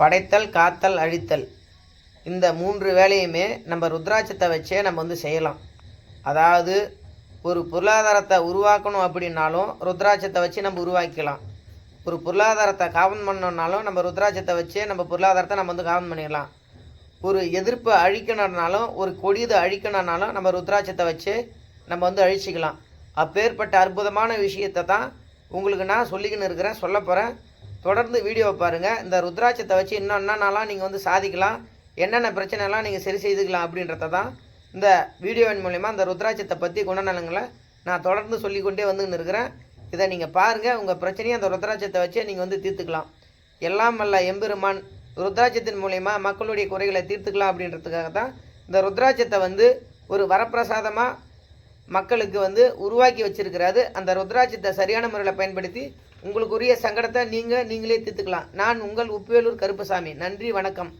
படைத்தல் காத்தல் அழித்தல். இந்த மூன்று வேலையுமே நம்ம ருத்ராட்சத்தை வச்சே நம்ம வந்து செய்யலாம். அதாவது ஒரு பொருளாதாரத்தை உருவாக்கணும் அப்படின்னாலும் ருத்ராட்சத்தை வச்சு நம்ம உருவாக்கிக்கலாம். ஒரு பொருளாதாரத்தை காவன் பண்ணணுன்னாலும் நம்ம ருத்ராட்சத்தை வச்சே நம்ம பொருளாதாரத்தை நம்ம வந்து காவன் பண்ணிடலாம். ஒரு எதிர்ப்பை அழிக்கணும்னாலும் ஒரு கொடியதை அழிக்கணும்னாலும் நம்ம ருத்ராட்சத்தை வச்சு நம்ம வந்து அழிச்சிக்கலாம். அப்பேற்பட்ட அற்புதமான விஷயத்தை தான் உங்களுக்கு நான் சொல்லிக்கின்னு இருக்கிறேன் சொல்ல போகிறேன் தொடர்ந்து வீடியோவை பாருங்கள் இந்த ருத்ராட்சத்தை வச்சு இன்னும் என்னென்னலாம் நீங்கள் வந்து சாதிக்கலாம். என்னென்ன பிரச்சனைலாம் நீங்கள் சரி செய்துக்கலாம் அப்படின்றத தான் இந்த வீடியோவின் மூலிமா இந்த ருத்ராட்சத்தை பற்றி குணநலங்களை நான் தொடர்ந்து சொல்லிக்கொண்டே வந்துன்னு இருக்கிறேன். இதை நீங்கள் பாருங்கள் உங்கள் பிரச்சனையை அந்த ருத்ராட்சத்தை வச்சே நீங்கள் வந்து தீர்த்துக்கலாம். எல்லாம் அல்ல எம்பெருமான் ருத்ராட்சத்தின் மூலயமா மக்களுடைய குறைகளை தீர்த்துக்கலாம் அப்படின்றதுக்காக தான் இந்த ருத்ராட்சத்தை வந்து ஒரு வரப்பிரசாதமாக மக்களுக்கு வந்து உருவாக்கி வச்சிருக்கிறாரு. அந்த ருத்ராட்சத்தை சரியான முறையில் பயன்படுத்தி உங்களுக்கு உரிய சங்கடத்தை நீங்கள் நீங்களே தீர்த்துக்கலாம். நான் உங்கள் உப்பேலூர் கருப்பசாமி. நன்றி வணக்கம்.